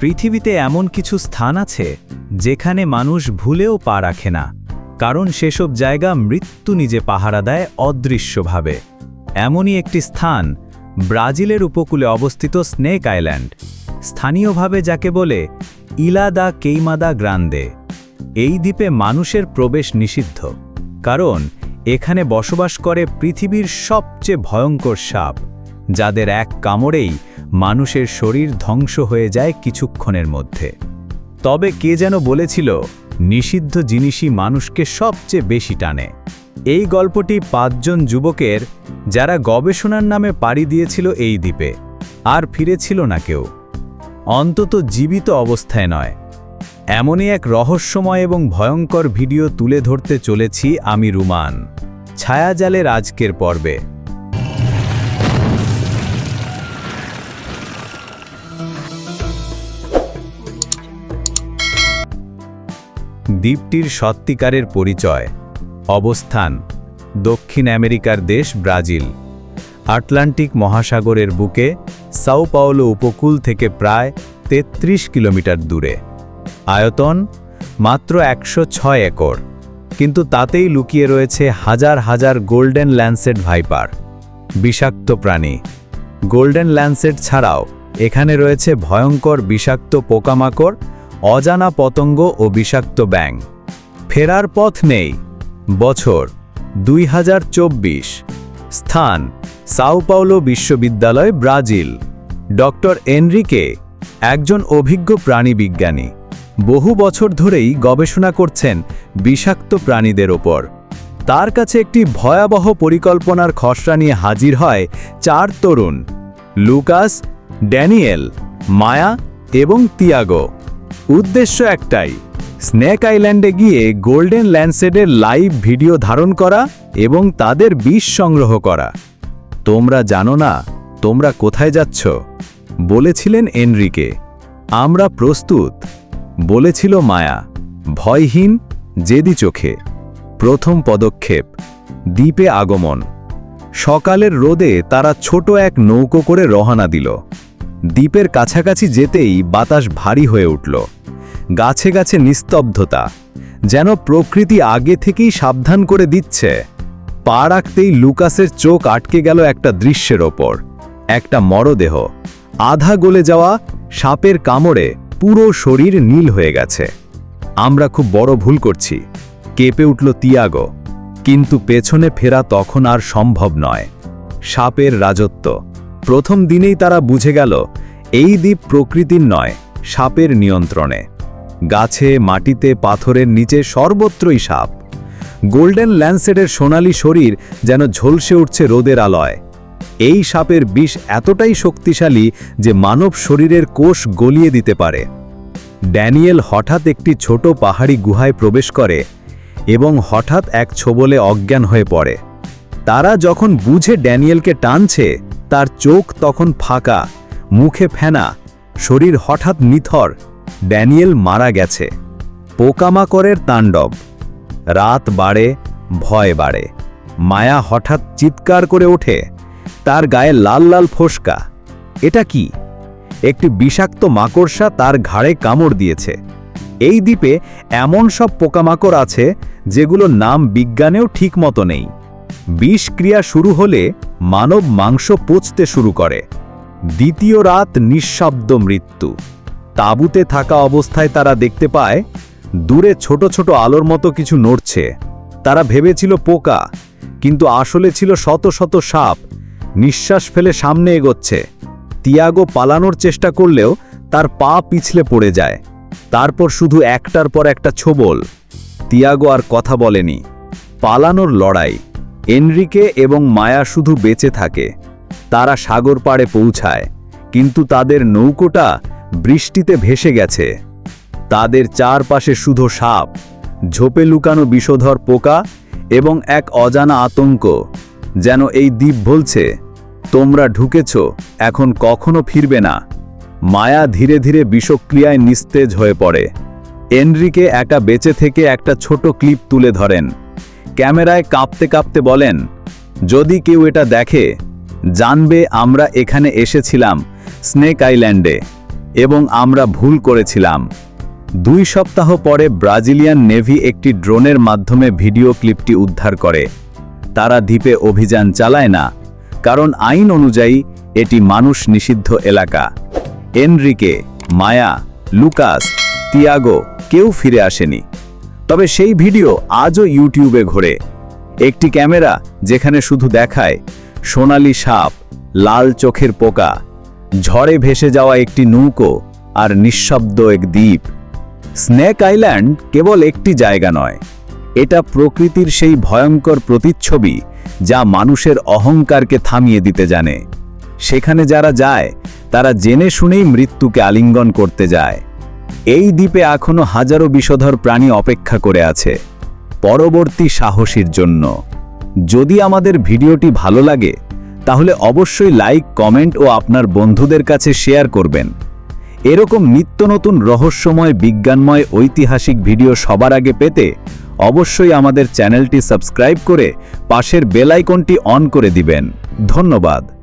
পৃথিবীতে এমন কিছু স্থান আছে যেখানে মানুষ ভুলেও পা রাখে না, কারণ সেসব জায়গা মৃত্যু নিজে পাহারা দেয় অদৃশ্যভাবে। এমনই একটি স্থান ব্রাজিলের উপকূলে অবস্থিত স্নেক আইল্যান্ড, স্থানীয়ভাবে যাকে বলে ইলাদা কেইমাদা গ্রান্দে। এই দ্বীপে মানুষের প্রবেশ নিষিদ্ধ, কারণ এখানে বসবাস করে পৃথিবীর সবচেয়ে ভয়ঙ্কর সাপ। যাদের এক কামড়েই মানুষের শরীর ধ্বংস হয়ে যায় কিছুক্ষণের মধ্যে। তবে কে যেন বলেছিল, নিষিদ্ধ জিনিসই মানুষকে সবচেয়ে বেশি টানে। এই গল্পটি পাঁচজন যুবকের, যারা গবেষণার নামে পাড়ি দিয়েছিল এই দ্বীপে, আর ফিরেছিল না কেউ। অন্তত জীবিত অবস্থায় নয়। এমনই এক রহস্যময় এবং ভয়ঙ্কর ভিডিও তুলে ধরতে চলেছি আমি রুমান। ছায়াজালের আজকের পর্বে। দ্বীপটির সত্যিকারের পরিচয়। অবস্থান, দক্ষিণ আমেরিকার দেশ ব্রাজিল। আটলান্টিক মহাসাগরের বুকে সাও পাওলো উপকূল থেকে প্রায় ৩৩ কিলোমিটার দূরে। আয়তন মাত্র একশো ছয় একর, কিন্তু তাতেই লুকিয়ে রয়েছে হাজার হাজার গোল্ডেন ল্যান্সেট ভাইপার। বিষাক্ত প্রাণী। গোল্ডেন ল্যান্সেট ছাড়াও এখানে রয়েছে ভয়ঙ্কর বিষাক্ত পোকামাকড় অজানা পতঙ্গ ও বিষাক্ত ব্যাং ফেরার পথ নেই। বছর দুই হাজার চব্বিশ। স্থান, সাও পাওলো বিশ্ববিদ্যালয়, ব্রাজিল। ডক্টর এনরিকে একজন অভিজ্ঞ প্রাণীবিজ্ঞানী বহু বছর ধরেই গবেষণা করছেন বিষাক্ত প্রাণীদের ওপর। তার কাছে একটি ভয়াবহ পরিকল্পনার খসড়া নিয়ে হাজির হয় চার তরুণ, লুকাস, ড্যানিয়েল, মায়া এবং তিয়াগো। উদ্দেশ্য একটাই, স্নেক আইল্যান্ডে গিয়ে গোল্ডেন ল্যান্ডসেডের লাইভ ভিডিও ধারণ করা এবং তাদের বিষ সংগ্রহ করা। তোমরা জানো না, তোমরা কোথায় যাচ্ছ? বলেছিলেন এনরিকে। আমরা প্রস্তুত, বলেছিল মায়া, ভয়হীন, জেদি চোখে। প্রথম পদক্ষেপ, দ্বীপে আগমন। সকালের রোদে তারা ছোট এক নৌকো করে রওনা দিল। দ্বীপের কাছাকাছি যেতেই বাতাস ভারী হয়ে উঠল। গাছে গাছে নিস্তব্ধতা, যেন প্রকৃতি আগে থেকেই সাবধান করে দিচ্ছে। পা রাখতেই লুকাসের চোখ আটকে গেল একটা দৃশ্যের ওপর, একটা মরদেহ। আধা গলে যাওয়া সাপের কামড়ে পুরো শরীর নীল হয়ে গেছে। আমরা খুব বড় ভুল করছি, কেঁপে উঠল তিয়াগো। কিন্তু পেছনে ফেরা তখন আর সম্ভব নয়। সাপের রাজত্ব। প্রথম দিনেই তারা বুঝে গেল, এই দ্বীপ প্রকৃতির নয়, সাপের নিয়ন্ত্রণে। গাছে, মাটিতে, পাথরের নিচে সর্বত্রই সাপ। গোল্ডেন ল্যান্সেটের সোনালি শরীর যেন ঝলসে উঠছে রোদের আলয়। এই সাপের বিষ এতটাই শক্তিশালী যে মানব শরীরের কোষ গলিয়ে দিতে পারে। ড্যানিয়েল হঠাৎ একটি ছোট পাহাড়ি গুহায় প্রবেশ করে এবং হঠাৎ এক ছোবলে অজ্ঞান হয়ে পড়ে। তারা যখন বুঝে ড্যানিয়েলকে টানছে তার চোখ তখন ফাঁকা, মুখে ফেনা, শরীর হঠাৎ নিথর, ড্যানিয়েল মারা গেছে। পোকামাকড়ের তাণ্ডব। রাত বাড়ে, ভয় বাড়ে। মায়া হঠাৎ চিৎকার করে ওঠে, তার গায়ে লাল লাল ফোসকা। এটা কি? একটি বিষাক্ত মাকড়সা তার ঘাড়ে কামড় দিয়েছে। এই দ্বীপে এমন সব পোকামাকড় আছে যেগুলো নাম বিজ্ঞানেও ঠিকমতো নেই। বিষক্রিয়া শুরু হলে মানব মাংস পচতে শুরু করে। দ্বিতীয় রাত নিঃশব্দ মৃত্যু। তাঁবুতে থাকা অবস্থায় তারা দেখতে পায়, দূরে ছোট ছোট আলোর মতো কিছু নড়ছে। তারা ভেবেছিল পোকা, কিন্তু আসলে ছিল শত শত সাপ। নিঃশ্বাস ফেলে সামনে এগোচ্ছে। তিয়াগো পালানোর চেষ্টা করলেও তার পা পিছলে পড়ে যায়। তারপর শুধু একটার পর একটা ছোবল। তিয়াগো আর কথা বলেনি। পালানোর লড়াই। এনরিকে এবং মায়া শুধু বেঁচে থাকে। তারা সাগর পাড়ে পৌঁছায়, কিন্তু তাদের নৌকোটা বৃষ্টিতে ভেসে গেছে। তাদের চারপাশে শুধু সাপ, ঝোপে লুকানো বিষধর পোকা এবং এক অজানা আতঙ্ক, যেন এই দ্বীপ বলছে, তোমরা ঢুকেছ, এখন কখনো ফিরবে না। মায়া ধীরে ধীরে বিষক্রিয়ায় নিস্তেজ হয়ে পড়ে। এনরিকে একা বেঁচে থেকে একটা ছোট ক্লিপ তুলে ধরেন। ক্যামেরায় কাঁপতে কাঁপতে বলেন, যদি কেউ এটা দেখে, জানবে আমরা এখানে এসেছিলাম স্নেক আইল্যান্ডে এবং আমরা ভুল করেছিলাম। দুই সপ্তাহ পরে ব্রাজিলিয়ান নেভি একটি ড্রোনের মাধ্যমে ভিডিও ক্লিপটি উদ্ধার করে। তারা দ্বীপে অভিযান চালায় না, কারণ আইন অনুযায়ী এটি মানুষ নিষিদ্ধ এলাকা। এনরিকে, মায়া, লুকাস, তিয়াগো কেউ ফিরে আসেনি। তবে সেই ভিডিও আজও ইউটিউবে ঘোরে। একটি ক্যামেরা যেখানে শুধু দেখায় সোনালি সাপ, লাল চোখের পোকা, ঝড়ে ভেসে যাওয়া একটি নৌকো আর নিঃশব্দ এক দ্বীপ। স্নেক আইল্যান্ড কেবল একটি জায়গা নয়, এটা প্রকৃতির সেই ভয়ঙ্কর প্রতিচ্ছবি যা মানুষের অহংকারকে থামিয়ে দিতে জানে। সেখানে যারা যায়, তারা জেনে শুনেই মৃত্যুকে আলিঙ্গন করতে যায়। এই দ্বীপে এখনও হাজারো বিষধর প্রাণী অপেক্ষা করে আছে। পরবর্তী সাহসীর জন্য। যদি আমাদের ভিডিওটি ভালো লাগে, তাহলে অবশ্যই লাইক, কমেন্ট ও আপনার বন্ধুদের কাছে শেয়ার করবেন। এরকম নিত্য নতুন রহস্যময়, বিজ্ঞানময়, ঐতিহাসিক ভিডিও সবার আগে পেতে অবশ্যই আমাদের চ্যানেলটি সাবস্ক্রাইব করে পাশের বেল আইকনটি অন করে দিবেন। ধন্যবাদ।